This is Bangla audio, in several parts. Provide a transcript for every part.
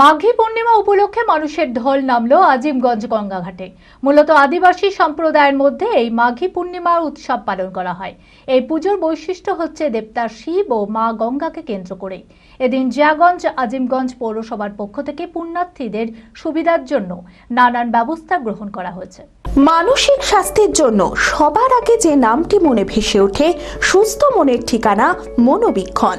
মাঘী পূর্ণিমা উপলক্ষে মানুষের ঢল নামলো আজিমগঞ্জ গঙ্গাঘাটে। মূলত আদিবাসী সম্প্রদায়ের মধ্যে এই মাঘী পূর্ণিমার উৎসব পালন করা হয়। এই পুজোর বৈশিষ্ট্য হচ্ছে দেবতা শিব ও মা গঙ্গাকে কেন্দ্র করে। এদিন জিয়াগঞ্জ আজিমগঞ্জ পৌরসভার পক্ষ থেকে পুণ্যার্থীদের সুবিধার জন্য নানান ব্যবস্থা গ্রহণ করা হয়েছে। মানসিক স্বাস্থ্যের জন্য সবার আগে যে নামটি মনে ভেসে ওঠে, সুস্থ মনের ঠিকানা মনোবীক্ষণ।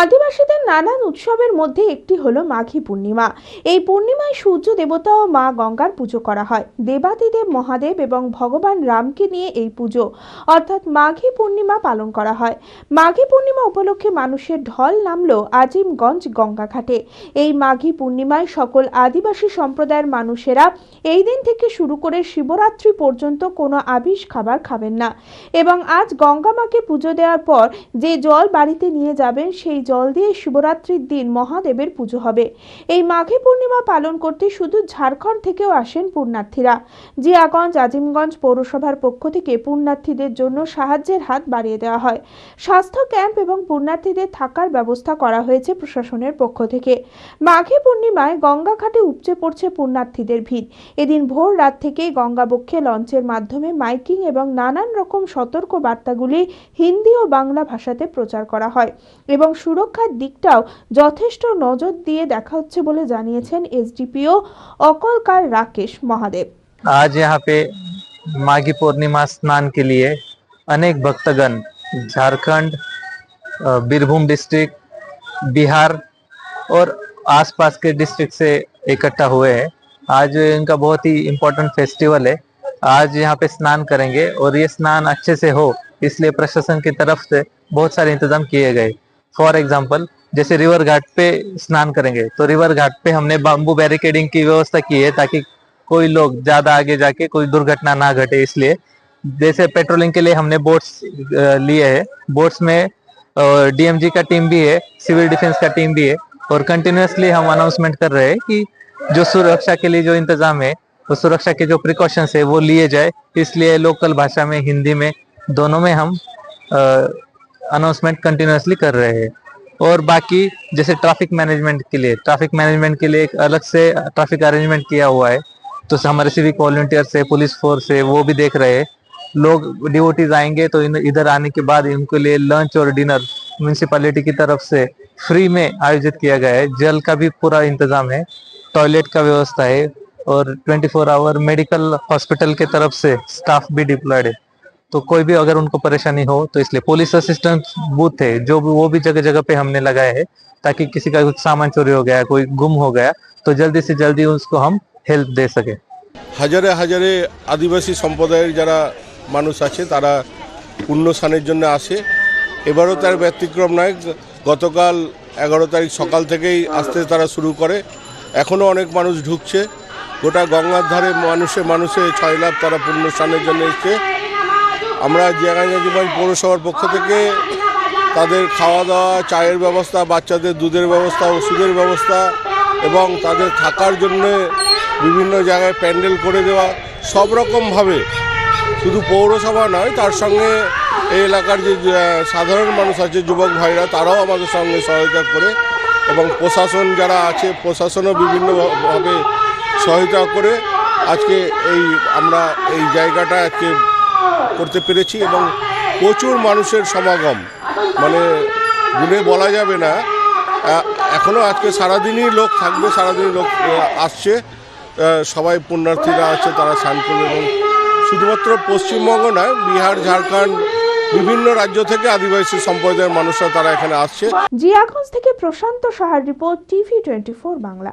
আদিবাসীদের নানান উৎসবের মধ্যে একটি হলো মাঘী পূর্ণিমা। এই পূর্ণিমায় সূর্য দেবতা ও মা গঙ্গার পুজো করা হয়। দেবাদিদেব মহাদেব এবং ভগবান রামকে নিয়ে এই পুজো, অর্থাৎ মাঘী পূর্ণিমা পালন করা হয়। মাঘী পূর্ণিমা উপলক্ষে মানুষের ঢল নামলো আজিমগঞ্জ গঙ্গাঘাটে। এই মাঘী পূর্ণিমায় সকল আদিবাসী সম্প্রদায়ের মানুষেরা এই দিন থেকে শুরু করে শিবরাত্রি পর্যন্ত কোনো আবিষ খাবার খাবেন না। এবং আজ গঙ্গা মাকে পুজো দেওয়ার পর যে জল বাড়িতে নিয়ে যাবেন, সেই জল দিয়ে শিবরাত্রির দিন মহাদেবের পুজো হবে। এই মাঘী পূর্ণিমা পালন করতে শুধু ঝাড়খণ্ড থেকেও আসেন পুণ্যার্থীরা। জিয়াগঞ্জ, আজিমগঞ্জ পৌরসভার পক্ষ থেকে পুণ্যার্থীদের জন্য সাহায্যের হাত বাড়িয়ে দেওয়া হয়। স্বাস্থ্য ক্যাম্প এবং পুণ্যার্থীদের থাকার ব্যবস্থা করা হয়েছে প্রশাসনের পক্ষ থেকে। মাঘী পূর্ণিমায় গঙ্গা ঘাটে উপচে পড়ছে পুণ্যার্থীদের ভিড়। এদিন ভোর রাত থেকেই গঙ্গাবক্ষে লঞ্চের মাধ্যমে মাইকিং এবং নানান রকম সতর্ক বার্তাগুলি হিন্দি ও বাংলা ভাষাতে প্রচার করা হয় এবং সুরক্ষার দিকটাও যথেষ্ট নজর দিয়ে দেখা হচ্ছে বলে জানিয়েছেন এসডিপিও অকলকার রাকেশ মহাদেব आज यहाँ पे माघी पूर्णिमा स्नान के लिए अनेक भक्तगण झारखंड अ, बीरभूम डिस्ट्रिक्ट बिहार और आसपास के डिस्ट्रिक्ट से इकट्ठा हुए हैं आज इनका बहुत ही इम्पोर्टेंट फेस्टिवल है आज यहाँ पे स्नान करेंगे और ये स्नान अच्छे से हो इसलिए प्रशासन की तरफ से बहुत सारे इंतजाम किए गए फॉर एग्ज़ाम्पल जैसे रिवर घाट पे स्नान करेंगे तो रिवर घाट पे हमने बाम्बू बैरिकेडिंग की व्यवस्था की है ताकि कोई लोग ज़्यादा आगे जाके कोई दुर्घटना ना घटे इसलिए। जैसे पेट्रोलिंग के लिए हमने बोट्स लिए हैं। बोट्स में डीएमजी का टीम भी है सिविल डिफेंस का टीम भी है और कंटिन्यूसली हम अनाउंसमेंट कर रहे हैं कि जो सुरक्षा के लिए जो इंतज़ाम है, वो सुरक्षा के जो प्रिकॉशंस है, वो लिए जाए। इसलिए लोकल भाषा में, हिंदी में, दोनों में हम अनाउंसमेंट कंटिन्यूसली कर रहे हैं। और बाकी जैसे ट्रैफ़िक मैनेजमेंट के लिए ट्रैफ़िक मैनेजमेंट के लिए एक अलग से ट्रैफ़िक अरेंजमेंट किया हुआ है। तो हमारे सिविक वॉलंटियर्स है पुलिस फोर्स है वो भी देख रहे हैं। लोग डिवोटीज आएँगे तो इधर आने के बाद इनके लिए लंच और डिनर म्यूनिसिपैलिटी की तरफ़ से फ्री में आयोजित किया गया है। जल का भी पूरा इंतज़ाम है टॉयलेट का व्यवस्था है और 24 फोर आवर मेडिकल हॉस्पिटल के तरफ़ से स्टाफ भी डिप्लॉयड है। तो कोई भी अगर उनको परेशानी हो तो इसलिए पुलिस असिस्टेंट बूथ है जो भी वो भी जगह जगह पे हमने लगाए हैं ताकि किसी का कुछ सामान चोरी हो गया कोई गुम हो गया तो जल्दी से जल्दी उसको हम हेल्प दे सके হাজারে হাজারে আদিবাসী সম্প্রদায়ের যারা মানুষ আছে তারা পুণ্যস্নানের জন্য আসে এবারও তার ব্যতিক্রম নয় গতকাল এগারো তারিখ সকাল থেকেই আসতে তারা শুরু করে এখনও অনেক মানুষ ঢুকছে গোটা গঙ্গার ধারে মানুষে মানুষে ছয় লাখ তারা পুণ্যস্নানের জন্য এসছে আমরা জিয়াগঞ্জ পৌরসভার পক্ষ থেকে তাদের খাওয়া দাওয়া চায়ের ব্যবস্থা, বাচ্চাদের দুধের ব্যবস্থা, ওষুধের ব্যবস্থা এবং তাদের থাকার জন্য বিভিন্ন জায়গায় প্যান্ডেল করে দেওয়া সব রকমভাবে শুধু পৌরসভা নয়, তার সঙ্গে এই এলাকার যে সাধারণ মানুষ আছে, যুবক ভাইরা, তারাও আমাদের সঙ্গে সহায়তা করে এবং প্রশাসন যারা আছে, প্রশাসনও বিভিন্নভাবে সহায়তা করে আজকে এই, আমরা এই জায়গাটা আজকে করতে পেরেছি এবং প্রচুর মানুষের সমাগম। মানে গুনে বলা যাবে না। আহ, এখনও আজকে সারাদিনই লোক থাকবে সারাদিনই লোক আসছে। সবাই পুণ্যার্থীরা আছে তারা স্নান করবে এবং শুধুমাত্র পশ্চিমবঙ্গ নয় বিহার ঝাড়খণ্ড বিভিন্ন রাজ্য থেকে আদিবাসী সম্প্রদায়ের মানুষরা তারা এখানে আসছে। জিয়াগঞ্জ থেকে প্রশান্ত সাহার report TV twenty Bangla.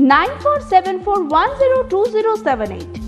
9474102078.